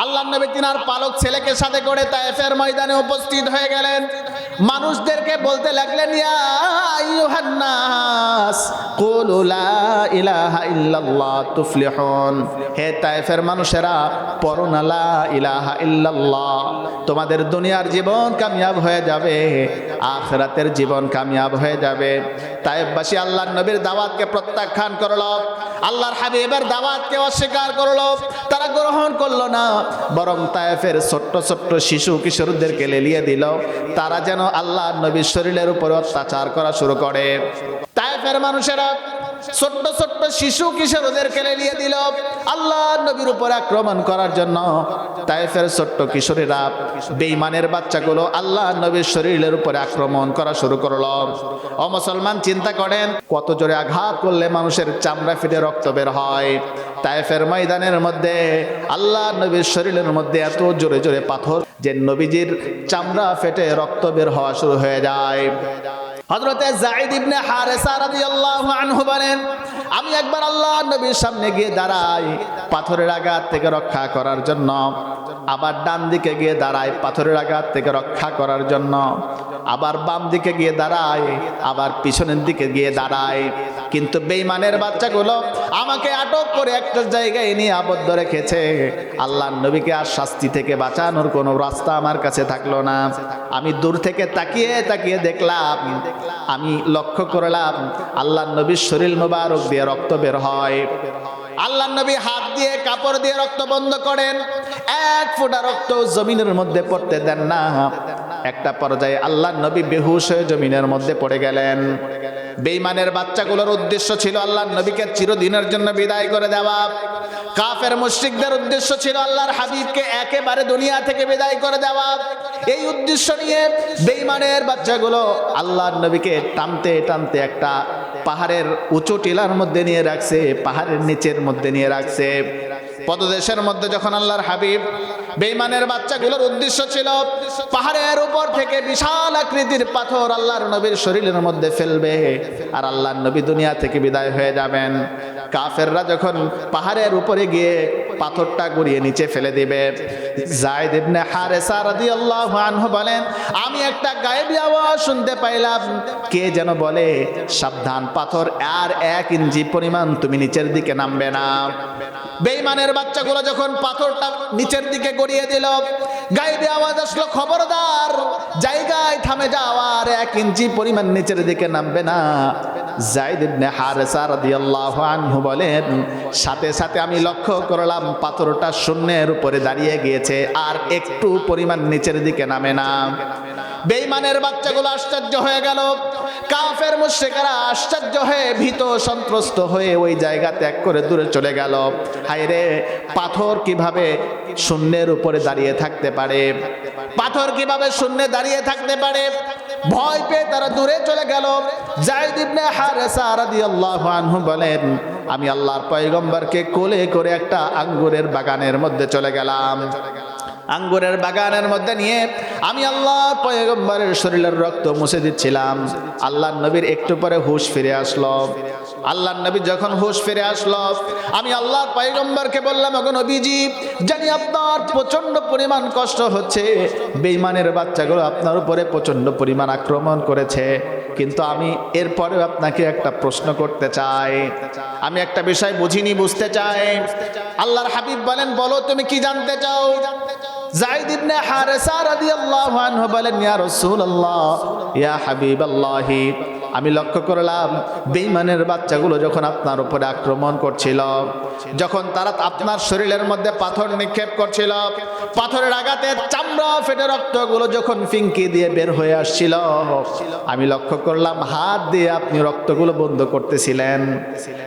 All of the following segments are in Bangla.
আল্লাহ নবী তিনার পালক ছেলেকে সাথে করে তায়েফের ময়দানে উপস্থিত হয়ে গেলেন। মানুষদেরকে বলতে লাগলেন ইলাহা ইল্লাল্লাহ হে তায়েফের মানুষেরা ইলাহা ইল্লাল্লাহ। তোমাদের দুনিয়ার জীবন কামিয়াব হয়ে যাবে, আখিরাতের জীবন কামিয়াব হয়ে যাবে। তায়েফবাসী আল্লাহর নবীর দাওয়াতকে প্রত্যাখ্যান করল। আল্লাহর হাবিবের দাওয়াতকে অস্বীকার করল, তারা গ্রহণ করল না, বরং তায়েফের ছোট্ট ছোট্ট শিশু কিশোরদেরকে লেলিয়ে দিল। তারা যেন আল্লাহ নবীর শরীরের উপর অত্যাচার করা শুরু করে। তায়েফের মানুষেরা ছোট্ট ছোট্ট শিশু কিশোরদেরকে লেলিয়ে দিল। আল্লাহ নবীর উপর আক্রমণ করার জন্য তাইফের ছোট্ট কিশোরীরা বেঈমানের বাচ্চাগুলো আল্লাহ নবীর শরীরের উপরে আক্রমণ করা শুরু করল। ও মুসলমান, চিন্তা করেন, কত জোরে আঘাত করলে মানুষের চামড়া ফিটে রক্ত বের হয়। তাইফের ময়দানের মধ্যে, আল্লাহ নবীর শরীরের মধ্যে এত জোরে জোরে পাথর যে নবীজির চামড়া ফেটে রক্ত বের হওয়া শুরু হয়ে যায়। হজরতে জাইদ ইবনে হারেসা রাদিয়াল্লাহু আনহু বলেন, আমি একবার আল্লাহ নবীর সামনে গিয়ে দাঁড়াই পাথরের আঘাত থেকে রক্ষা করার জন্য। আবার ডান দিকে গিয়ে দাঁড়ায় পাথরের আঘাত থেকে রক্ষা করার জন্য। আবার বাম দিকে গিয়ে দাঁড়ায়, আবার পিছনের দিকে গিয়ে দাঁড়ায়। কিন্তু বেইমানের বাচ্চাগুলো আমাকে আটক করে একটা জায়গায় নিয়ে আবদ্ধ রেখেছে। আল্লাহ নবীকে আর শাস্তি থেকে বাঁচানোর কোনো রাস্তা আমার কাছে থাকল না। আমি দূর থেকে তাকিয়ে তাকিয়ে দেখলাম, আমি লক্ষ্য করলাম আল্লাহ নবীর শরীর মোবারক দিয়ে রক্ত বের হয়। আল্লাহ নবী হাত দিয়ে কাপড় দিয়ে রক্ত বন্ধ করেন। এক ফোঁটা রক্ত জমিনের মধ্যে পড়তে দেন না। একটা পর্যায়ে আল্লাহ নবী বেহুশ হয়ে জমিনের মধ্যে পড়ে গেলেন। বেইমানের বাচ্চাগুলোর উদ্দেশ্য ছিল আল্লাহ নবীকে চিরদিনের জন্য বিদায় করে দেওয়া। কাফের মুশরিকদের উদ্দেশ্য ছিল আল্লাহর হাবিবকে একেবারে দুনিয়া থেকে বিদায় করে দেওয়া। এই উদ্দেশ্য নিয়ে বেইমানের বাচ্চাগুলো আল্লাহর নবীকে টানতে টানতে একটা পাহাড়ের উঁচু টিলার মধ্যে নিয়ে রাখছে, পাহাড়ের নিচের মধ্যে নিয়ে রাখছে। পদদেশের মধ্যে যখন আল্লাহর হাবিব বেইমানের বাচ্চাগুলোর উদ্দেশ্য ছিল, পাহাড়ের উপর থেকে বিশাল আকৃতির পাথর আল্লাহর নবীর শরীরের মধ্যে ফেলবে আর আল্লাহর নবী দুনিয়া থেকে বিদায় হয়ে যাবেন। কাফেররা যখন পাহাড়ের উপরে গিয়ে পাথরটা গড়িয়ে নিচে ফেলে দিবে। জায়দ ইবনে হারেসা রাদিয়াল্লাহু আনহু বলেন, আমি একটা গায়েবী আওয়াজ শুনতে পাইলাম। কে যেন বলে, সাবধান, পাথর আর এক ইঞ্চি পরিমাণ তুমি নিচের দিকে নামবে না। বেইমানের বাচ্চাগুলো যখন পাথরটা নিচের দিকে গড়িয়ে দিল গাইবে আওয়াজ আসলো, খবরদার, জায়গায় থামে যাওয়ার এক ইঞ্চি পরিমাণ নিচের দিকে নামবে না। জাইদ ইবনে বলেন, সাথে সাথে আমি লক্ষ্য করলাম পাথরটা শূন্যের উপরে দাঁড়িয়ে গিয়েছে আর একটু পরিমাণ নিচের দিকে নামে না। বেইমানের বাচ্চাগুলো আশ্চর্য হয়ে গেল। কাফের আশ্চর্য হয়ে ভীত সন্ত্রস্ত হয়ে ওই জায়গা ত্যাগ করে দূরে চলে গেল। হায়রে, পাথর কীভাবে শূন্যের উপরে দাঁড়িয়ে থাকতে পারে? পাথর কীভাবে শূন্যে দাঁড়িয়ে থাকতে পারে? ভয় পেয়ে তারা দূরে চলে গেল। বলেন, আমি আল্লাহর পয়গম্বরকে কোলে করে একটা আঙ্গুরের বাগানের মধ্যে চলে গেলাম। আঙ্গুরের বাগানের মধ্যে নিয়ে আমি আল্লাহর পয়গম্বরের শরীরের রক্ত মুছে দিচ্ছিলাম। আল্লাহর নবীর একটু পরে হুশ ফিরে আসলো। আল্লাহর নবী যখন হুশ ফিরে আসলো, আমি আল্লাহর পয়গম্বরকে বললাম, ওগো নবীজি, জানি আপনার প্রচণ্ড পরিমাণ কষ্ট হচ্ছে। বেইমানের বাচ্চাগুলো আপনার উপরে প্রচণ্ড পরিমাণ আক্রমণ করেছে। কিন্তু আমি এরপরে আপনাকে একটা প্রশ্ন করতে চাই। আমি একটা বিষয় বুঝিনি, বুঝতে চাই। আল্লাহর হাবিব বলেন, বলো, তুমি কি জানতে চাও জানতে চাও? জাইদ ইবনে হারেসা রাদিয়াল্লাহু আনহু বলেন, ইয়া রাসূলুল্লাহ, ইয়া হাবিবাল্লাহি। আমি লক্ষ্য করলাম, বেঈমানের বাচ্চাগুলো যখন আপনার উপরে আক্রমণ করছিল, যখন তারা আপনার শরীরের মধ্যে পাথর নিক্ষেপ করছিল, পাথরের আঘাতে চামড়া, ফেটে রক্তগুলো যখন ফিঙ্কি দিয়ে বের হয়ে আসছিল, আমি লক্ষ্য করলাম, হাত দিয়ে আপনি রক্তগুলো বন্ধ করতেছিলেন।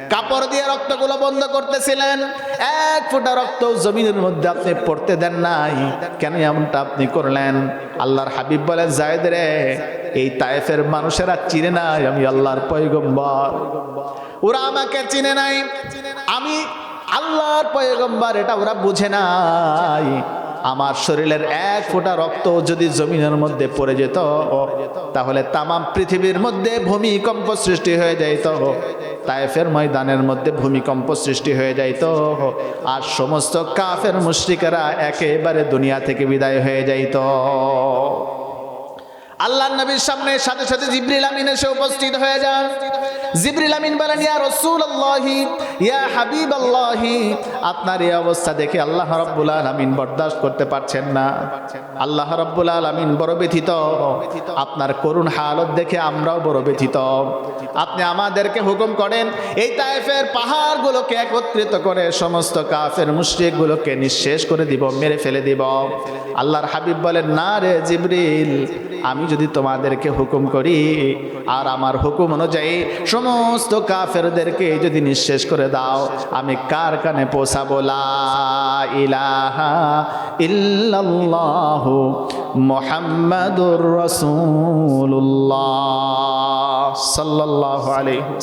কাপড় দিয়ে রক্তগুলো বন্ধ করতেছিলেন। এক ফোঁটা রক্ত জমিনের মধ্যে আপনি পড়তে দেন নাই। কেন এমনটা আপনি করলেন? আল্লাহর হাবিব বলেন, জায়দ রে, এই তায়েফের মানুষেরা চিনে নাই আমি আল্লাহর পয়গম্বর। ওরা আমাকে চিনে নাই। আমি আল্লাহর পয়গম্বর, এটা ওরা বুঝে নাই। আমার শরীরের এক ফোঁটা রক্ত যদি জমিনের মধ্যে পড়ে যেত, তাহলে তামাম পৃথিবীর মধ্যে ভূমিকম্প সৃষ্টি হয়ে যাইত। তায়েফের ময়দানের মধ্যে ভূমিকম্প সৃষ্টি হয়ে যাইত। আর সমস্ত কাফের মুশ্রিকেরা একেবারে দুনিয়া থেকে বিদায় হয়ে যাইত। আল্লাহ নবীর সামনে সাথে সাথে জিব্রিল আমিন এসে উপস্থিত হয়ে যান। জিব্রিল আমিন বলেন, ইয়া রাসূলুল্লাহি, ইয়া হাবিবাল্লাহি। আপনার এই অবস্থা দেখে আল্লাহ রাব্বুল আলামিন বরদাস্ত করতে পারছেন না। আল্লাহ রাব্বুল আলামিন বড় ব্যথিত। আপনার করুণ হালত দেখে আমরাও বড় ব্যথিত। আপনি আমাদেরকে হুকুম করেন, এই তায়েফের পাহাড়গুলোকে একত্রিত করে সমস্ত কাফের মুশরিকগুলোকে নিঃশেষ করে দিব, মেরে ফেলে দিব। আল্লাহর হাবিব বলেন, না রে জিবরিল, আমি যদি তোমাদেরকে হুকুম করি, আর আমার হুকুম অনুযায়ী সমস্ত কাফেরদেরকে যদি নিঃশেষ করে দাও, আমি কার কানে পৌঁছাবো? লা ইলাহা ইল্লাল্লাহু মুহাম্মাদুর আলাইহি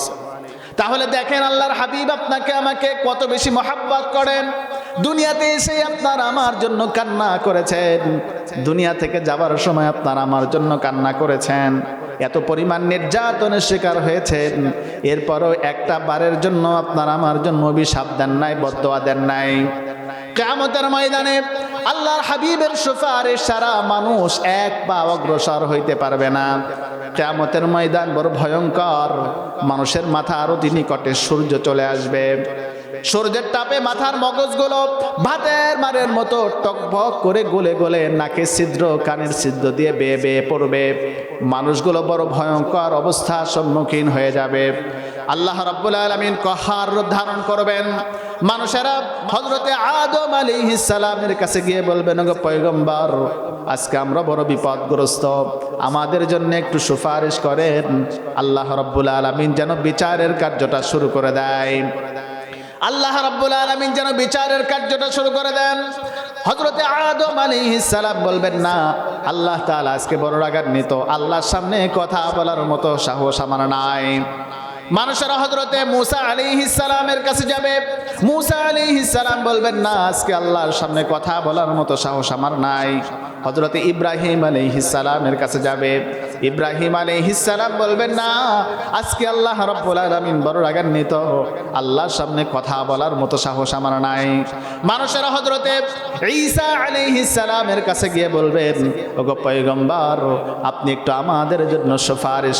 তাহলে দেখেন আল্লাহর হাবিব আপনাকে আমাকে কত বেশি মহাব্বত করেন। দুনিয়াতে এসে আপনার আমার জন্য কান্না করেছেন। দুনিয়া থেকে যাবার সময় আপনার আমার জন্য কান্না করেছেন। এত পরিমাণ নির্যাতনের শিকার হয়েছেন। এরপরও একটা বারের জন্য আপনার আমার জন্য অভিশাপ দেন নাই বদোয়া দেন নাই। কেমতের ময়দানে আল্লাহর হাবিবের সুফারে সারা মানুষ এক পা অগ্রসর হইতে পারবে না। কেমতের ময়দান বড় ভয়ঙ্কর। মানুষের মাথা আরও কটে সূর্য চলে আসবে। সূর্যের তাপে মাথার মগজগুলো ভাতের মারের মতো টকবক করে গলে গলে নাকের ছিদ্র, কানের ছিদ্র দিয়ে বেয়ে বেয়ে পড়বে। মানুষগুলো বড় ভয়ঙ্কর অবস্থার সম্মুখীন হয়ে যাবে। আল্লাহ রাব্বুল আলামিন কহার রূপ ধারণ করবেন। মানুষেরা হজরতে আদম আলাইহিস সালামের কাছে গিয়ে বলবেন গো পয়গম্বর, আজকে আমরা বড় বিপদগ্রস্ত। আমাদের জন্য একটু সুপারিশ করেন। আল্লাহ রাব্বুল আলামিন যেন বিচারের কার্যটা শুরু করে দেয়। আল্লাহ রাব্বুল আলামিন যেন বিচারের কার্যটা শুরু করে দেন। হজরতে আদম সালাম বলবেন, না, আল্লাহ তাআলা আজকে বড় রাগান্বিত। আল্লাহর সামনে কথা বলার মতো সাহস আমার নাই। মানুষেরা হজরতে মুসা আলাইহিস সালামের কাছে যাবে। মুসা আলাইহিস সালাম বলবেন, না, আজকে আল্লাহর সামনে কথা বলার মতো সাহস আমার নাই। হজরতে ইব্রাহিম আলাইহিস সালামের কাছে যাবে। ইব্রাহিম আলাইহিস সালাম বলবেন, না, আজকে আল্লাহ রাব্বুল আলামিন বড় রাগান্বিত। আল্লাহর সামনে কথা বলার মতো সাহস আমার নাই। মানুষেরা হজরতে ঈসা আলাইহিস সালামের কাছে গিয়ে বলবেন, ওগো পয়গম্বর, আপনি একটু আমাদের জন্য সুপারিশ